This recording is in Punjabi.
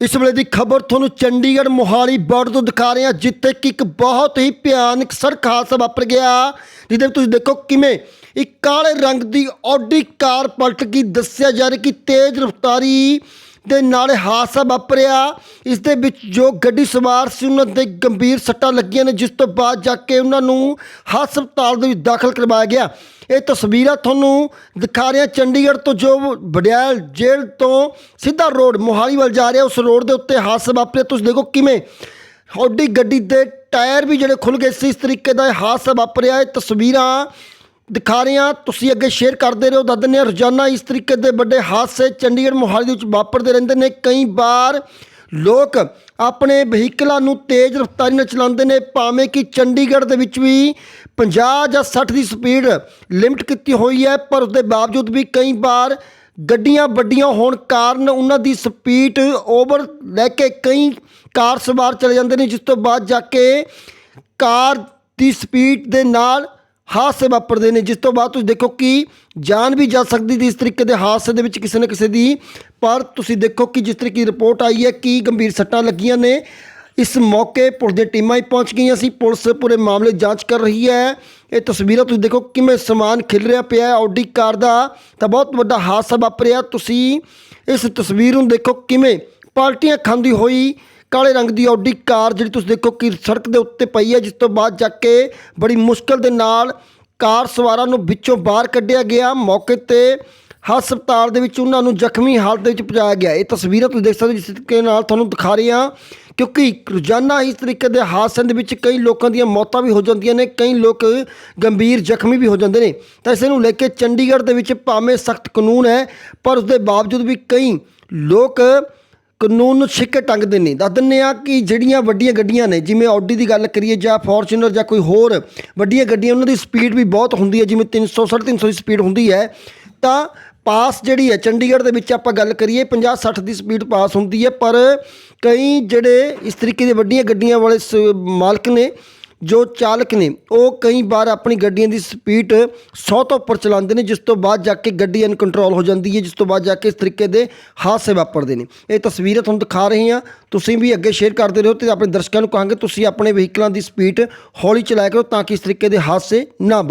ਇਸ ਵੇਲੇ ਦੀ ਖਬਰ ਤੁਹਾਨੂੰ ਚੰਡੀਗੜ੍ਹ ਮੋਹਾਲੀ ਬਾਰਡਰ ਤੋਂ ਦਿਖਾ ਰਹੇ ਹਾਂ, ਜਿੱਥੇ ਕਿ ਇੱਕ ਬਹੁਤ ਹੀ ਭਿਆਨਕ ਸੜਕ ਹਾਦਸਾ ਵਾਪਰ ਗਿਆ, ਜਿਹਦੇ ਵਿੱਚ ਤੁਸੀਂ ਦੇਖੋ ਕਿਵੇਂ ਇੱਕ ਕਾਲੇ ਰੰਗ ਦੀ ਆਡੀ ਕਾਰ ਪਲਟ ਗਈ। ਦੱਸਿਆ ਜਾ ਰਿਹਾ ਕਿ ਤੇਜ਼ ਰਫ਼ਤਾਰੀ ਦੇ ਨਾਲ ਇਹ ਹਾਦਸਾ ਵਾਪਰਿਆ। ਇਸ ਦੇ ਵਿੱਚ ਜੋ ਗੱਡੀ ਸਵਾਰ ਸੀ, ਉਹਨਾਂ ਦੇ ਗੰਭੀਰ ਸੱਟਾਂ ਲੱਗੀਆਂ ਨੇ, ਜਿਸ ਤੋਂ ਬਾਅਦ ਜਾ ਕੇ ਉਹਨਾਂ ਨੂੰ ਹਸਪਤਾਲ ਦੇ ਵਿੱਚ ਦਾਖਲ ਕਰਵਾਇਆ ਗਿਆ। ਇਹ ਤਸਵੀਰਾਂ ਤੁਹਾਨੂੰ ਦਿਖਾ ਰਿਹਾ ਚੰਡੀਗੜ੍ਹ ਤੋਂ ਜੋ ਵਡਿਆਲ ਜੇਲ੍ਹ ਤੋਂ ਸਿੱਧਾ ਰੋਡ, ਮੋਹਾਲੀ ਵੱਲ ਜਾ ਰਿਹਾ। ਉਸ ਰੋਡ ਦੇ ਉੱਤੇ ਹਾਦਸਾ ਵਾਪਰਿਆ। ਤੁਸੀਂ ਦੇਖੋ ਕਿਵੇਂ ਔਡੀ ਗੱਡੀ ਦੇ ਟਾਇਰ ਵੀ ਜਿਹੜੇ ਖੁੱਲ ਗਏ ਸੀ। ਇਸ ਤਰੀਕੇ ਦਾ ਇਹ ਹਾਦਸਾ ਵਾਪਰਿਆ। ਇਹ ਤਸਵੀਰਾਂ ਦਿਖਾ ਰਹੇ ਹਾਂ। ਤੁਸੀਂ ਅੱਗੇ ਸ਼ੇਅਰ ਕਰਦੇ ਰਹੋ, ਦੱਸ ਦਿੰਦੇ ਹਾਂ। ਰੋਜ਼ਾਨਾ ਇਸ ਤਰੀਕੇ ਦੇ ਵੱਡੇ ਹਾਦਸੇ ਚੰਡੀਗੜ੍ਹ ਮੋਹਾਲੀ ਦੇ ਵਿੱਚ ਵਾਪਰਦੇ ਰਹਿੰਦੇ ਨੇ। ਕਈ ਵਾਰ ਲੋਕ ਆਪਣੇ ਵਹੀਕਲਾਂ ਨੂੰ ਤੇਜ਼ ਰਫ਼ਤਾਰੀ ਨਾਲ ਚਲਾਉਂਦੇ ਨੇ। ਭਾਵੇਂ ਕਿ ਚੰਡੀਗੜ੍ਹ ਦੇ ਵਿੱਚ ਵੀ 50 ਜਾਂ 60 ਦੀ ਸਪੀਡ ਲਿਮਟ ਕੀਤੀ ਹੋਈ ਹੈ, ਪਰ ਉਸ ਦੇ ਬਾਵਜੂਦ ਵੀ ਕਈ ਵਾਰ ਗੱਡੀਆਂ ਵੱਡੀਆਂ ਹੋਣ ਕਾਰਨ ਉਹਨਾਂ ਦੀ ਸਪੀਡ ਓਵਰ ਲੈ ਕੇ ਕਈ ਕਾਰ ਸਵਾਰ ਚਲੇ ਜਾਂਦੇ ਨੇ, ਜਿਸ ਤੋਂ ਬਾਅਦ ਜਾ ਕੇ ਕਾਰ ਦੀ ਸਪੀਡ ਦੇ ਨਾਲ ਹਾਦਸੇ ਵਾਪਰਦੇ ਨੇ, ਜਿਸ ਤੋਂ ਬਾਅਦ ਤੁਸੀਂ ਦੇਖੋ ਕਿ ਜਾਨ ਵੀ ਜਾ ਸਕਦੀ ਸੀ ਇਸ ਤਰੀਕੇ ਦੇ ਹਾਦਸੇ ਦੇ ਵਿੱਚ ਕਿਸੇ ਨਾ ਕਿਸੇ ਦੀ। ਪਰ ਤੁਸੀਂ ਦੇਖੋ ਕਿ ਜਿਸ ਤਰੀਕੇ ਦੀ ਰਿਪੋਰਟ ਆਈ ਹੈ ਕਿ ਗੰਭੀਰ ਸੱਟਾਂ ਲੱਗੀਆਂ ਨੇ। ਇਸ ਮੌਕੇ ਪੁਲਿਸ ਦੀਆਂ ਟੀਮਾਂ ਹੀ ਪਹੁੰਚ ਗਈਆਂ ਸੀ। ਪੁਲਿਸ ਪੂਰੇ ਮਾਮਲੇ ਜਾਂਚ ਕਰ ਰਹੀ ਹੈ। ਇਹ ਤਸਵੀਰਾਂ ਤੁਸੀਂ ਦੇਖੋ ਕਿਵੇਂ ਸਮਾਨ ਖਿਲ ਰਿਹਾ ਪਿਆ ਹੈ ਆਡੀ ਕਾਰ ਦਾ। ਤਾਂ ਬਹੁਤ ਵੱਡਾ ਹਾਦਸਾ ਵਾਪਰਿਆ। ਤੁਸੀਂ ਇਸ ਤਸਵੀਰ ਨੂੰ ਦੇਖੋ ਕਿਵੇਂ ਪਾਲਟੀਆਂ ਖਾਂਦੀ ਹੋਈ ਕਾਲੇ ਰੰਗ ਦੀ ਆਡੀ ਕਾਰ ਜਿਹੜੀ ਤੁਸੀਂ ਦੇਖੋ ਕਿ ਸੜਕ ਦੇ ਉੱਤੇ ਪਈ ਹੈ, ਜਿਸ ਤੋਂ ਬਾਅਦ ਜਾ ਕੇ ਬੜੀ ਮੁਸ਼ਕਲ ਦੇ ਨਾਲ ਕਾਰ ਸਵਾਰਾਂ ਨੂੰ ਵਿੱਚੋਂ ਬਾਹਰ ਕੱਢਿਆ ਗਿਆ। ਮੌਕੇ ਤੇ ਹਸਪਤਾਲ ਦੇ ਵਿੱਚ ਉਹਨਾਂ ਨੂੰ ਜ਼ਖਮੀ ਹਾਲਤ ਦੇ ਵਿੱਚ ਪਹੁੰਚਾਇਆ ਗਿਆ। ਇਹ ਤਸਵੀਰਾਂ ਤੁਸੀਂ ਦੇਖ ਸਕਦੇ ਹੋ, ਜਿਸ ਤਰੀਕੇ ਨਾਲ ਤੁਹਾਨੂੰ ਦਿਖਾ ਰਹੇ ਹਾਂ, ਕਿਉਂਕਿ ਰੋਜ਼ਾਨਾ ਇਸ ਤਰੀਕੇ ਦੇ ਹਾਦਸਿਆਂ ਦੇ ਵਿੱਚ ਕਈ ਲੋਕਾਂ ਦੀਆਂ ਮੌਤਾਂ ਵੀ ਹੋ ਜਾਂਦੀਆਂ ਨੇ, ਕਈ ਲੋਕ ਗੰਭੀਰ ਜ਼ਖਮੀ ਵੀ ਹੋ ਜਾਂਦੇ ਨੇ। ਤਾਂ ਇਸ ਨੂੰ ਲੈ ਕੇ ਚੰਡੀਗੜ੍ਹ ਦੇ ਵਿੱਚ ਭਾਵੇਂ ਸਖਤ ਕਾਨੂੰਨ ਹੈ, ਪਰ ਉਸ ਦੇ ਬਾਵਜੂਦ ਵੀ ਕਈ ਲੋਕ ਕਾਨੂੰਨ ਨੂੰ ਛਿੱਕੇ ਟੰਗਦੇ ਨੇ ਦੱਸ ਦਿੰਦੇ ਆ ਕਿ ਜਿਹੜੀਆਂ ਵੱਡੀਆਂ ਗੱਡੀਆਂ ਨੇ, ਜਿਵੇਂ ਆਡੀ ਦੀ ਗੱਲ ਕਰੀਏ ਜਾਂ ਫੋਰਚੂਨਰ ਜਾਂ ਕੋਈ ਹੋਰ ਵੱਡੀਆਂ ਗੱਡੀਆਂ, ਉਹਨਾਂ ਦੀ ਸਪੀਡ ਵੀ ਬਹੁਤ ਹੁੰਦੀ ਹੈ, ਜਿਵੇਂ 300 350 ਦੀ ਸਪੀਡ ਹੁੰਦੀ ਹੈ, ਤਾਂ ਪਾਸ ਜਿਹੜੀ ਹੈ, ਚੰਡੀਗੜ੍ਹ ਦੇ ਵਿੱਚ ਆਪਾਂ ਗੱਲ ਕਰੀਏ 50 60 ਦੀ ਸਪੀਡ ਪਾਸ ਹੁੰਦੀ ਹੈ, ਪਰ ਕਈ ਜਿਹੜੇ ਇਸ ਤਰੀਕੇ ਦੇ ਵੱਡੀਆਂ ਗੱਡੀਆਂ ਵਾਲੇ ਸ- ਮਾਲਕ ਨੇ ਜੋ ਚਾਲਕ ਨੇ, ਉਹ ਕਈ ਵਾਰ ਆਪਣੀ ਗੱਡੀਆਂ ਦੀ ਸਪੀਡ 100 ਤੋਂ ਉੱਪਰ ਚਲਾਉਂਦੇ ਨੇ, ਜਿਸ ਤੋਂ ਬਾਅਦ ਜਾ ਕੇ ਗੱਡੀ ਅਨਕੰਟਰੋਲ ਹੋ ਜਾਂਦੀ ਹੈ, ਜਿਸ ਤੋਂ ਬਾਅਦ ਜਾ ਕੇ ਇਸ ਤਰੀਕੇ ਦੇ ਹਾਦਸੇ ਵਾਪਰਦੇ ਨੇ। ਇਹ ਤਸਵੀਰਾਂ ਤੁਹਾਨੂੰ ਦਿਖਾ ਰਹੇ ਹਾਂ। ਤੁਸੀਂ ਵੀ ਅੱਗੇ ਸ਼ੇਅਰ ਕਰਦੇ ਰਹੋ ਤੇ ਆਪਣੇ ਦਰਸ਼ਕਾਂ ਨੂੰ ਕਹਾਂਗੇ, ਤੁਸੀਂ ਆਪਣੇ ਵਹੀਕਲਾਂ ਦੀ ਸਪੀਡ ਹੌਲੀ ਚਲਾਇਆ ਕਰੋ ਤਾਂ ਕਿ ਇਸ ਤਰੀਕੇ ਦੇ ਹਾਦਸੇ ਨਾ